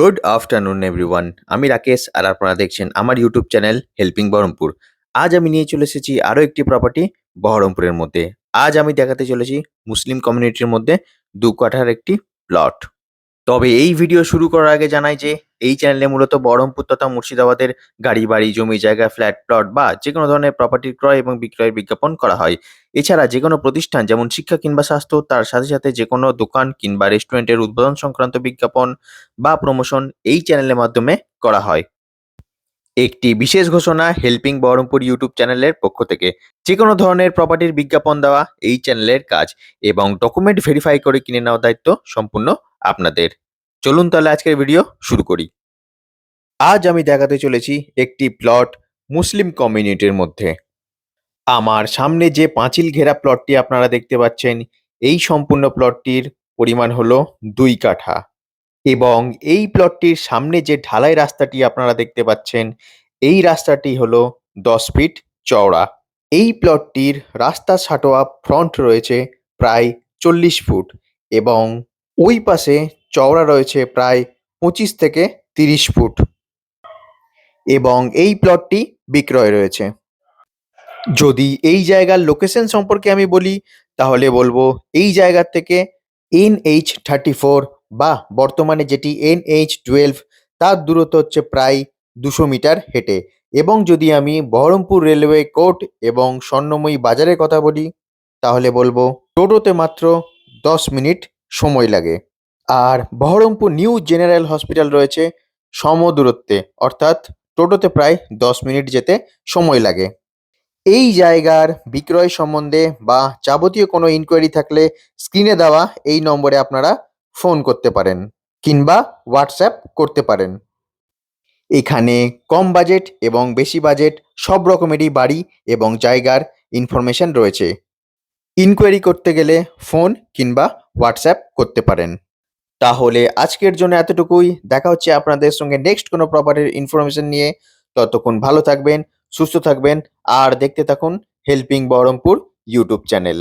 Good afternoon everyone আমি রাকেশ আর আপনারা দেখছেন আমার ইউটিউব চ্যানেল হেল্পিং বহরমপুর আজ আমি নিয়ে চলে এসেছি আরও একটি প্রপার্টি বহরমপুরের মধ্যে। আজ আমি দেখাতে চলেছি মুসলিম কমিউনিটির মধ্যে দু কাঠার একটি প্লট তবে এই ভিডিও শুরু করার আগে জানাই যে, এই চ্যানেলে মূলত বহরমপুর তথা মুর্শিদাবাদের গাড়ি বাড়ি জমি জায়গা ফ্ল্যাট প্লট বা যে কোনো ধরনের প্রপার্টির ক্রয় এবং বিক্রয়ের বিজ্ঞাপন করা হয়। এছাড়া যে কোনো প্রতিষ্ঠান, যেমন শিক্ষা কিংবা স্বাস্থ্য, তার সাথে সাথে যে কোনো দোকান কিংবা রেস্টুরেন্টের উদ্বোধন সংক্রান্ত বিজ্ঞাপন বা প্রমোশন এই চ্যানেলের মাধ্যমে করা হয়। একটি বিশেষ ঘোষণা হেল্পিং বহরমপুর ইউটিউব চ্যানেলের পক্ষ থেকে। যে কোনো ধরনের প্রপার্টির বিজ্ঞাপন দেওয়া এই চ্যানেলের কাজ এবং ডকুমেন্ট ভেরিফাই করে কিনে নেওয়ার দায়িত্ব সম্পূর্ণ আপনাদের। চলুন তাহলে আজকের ভিডিও শুরু করি। আজ আমি দেখাতে চলেছি একটি প্লট মুসলিম কমিউনিটির মধ্যে। আমার সামনে যে পাঁচিল ঘেরা প্লটটি আপনারা দেখতে পাচ্ছেন, এই সম্পূর্ণ প্লটটির পরিমাণ হলো দুই কাঠা। এবং এই প্লটটির সামনে যে ঢালাই রাস্তাটি আপনারা দেখতে পাচ্ছেন, এই রাস্তাটি হলো দশ ফিট চওড়া। এই প্লটটির রাস্তা ছাটোয়া ফ্রন্ট রয়েছে প্রায় চল্লিশ ফুট এবং ওই পাশে চওড়া রয়েছে প্রায় পঁচিশ থেকে তিরিশ ফুট। এবং এই প্লটটি বিক্রয় রয়েছে। যদি এই জায়গার লোকেশন সম্পর্কে আমি বলি, তাহলে বলব এই জায়গার থেকে এন এইচ থার্টি ফোর বা বর্তমানে যেটি এন এইচ টুয়েলভ, তার দূরত্ব হচ্ছে প্রায় দুশো মিটার হেঁটে। এবং যদি আমি বহরমপুর রেলওয়ে কোর্ট এবং স্বর্ণময়ী বাজারের কথা বলি, তাহলে বলব টোটোতে মাত্র দশ মিনিট সময় লাগে। আর বহরমপুর নিউ জেনারেল হসপিটাল রয়েছে সম দূরত্বে অর্থাৎ টোটোতে প্রায় দশ মিনিট যেতে সময় লাগে। এই জায়গার বিক্রয় সম্বন্ধে বা যাবতীয় কোনো ইনকোয়ারি থাকলে স্ক্রিনে দেওয়া এই নম্বরে আপনারা ফোন করতে পারেন কিংবা হোয়াটসঅ্যাপ করতে পারেন। এখানে কম বাজেট এবং বেশি বাজেট সব রকমেরই বাড়ি এবং জায়গার ইনফরমেশন রয়েছে। ইনকোয়ারি করতে গেলে ফোন কিংবা হোয়াটসঅ্যাপ করতে পারেন। তাহলে আজকের জন্য এতটুকুই। দেখা হচ্ছে আপনাদের সঙ্গে নেক্সট কোনো প্রপার্টির ইনফরমেশন নিয়ে। ততক্ষণ ভালো থাকবেন, সুস্থ থাকবেন, আর দেখতে থাকুন হেল্পিং বহরমপুর ইউটিউব চ্যানেল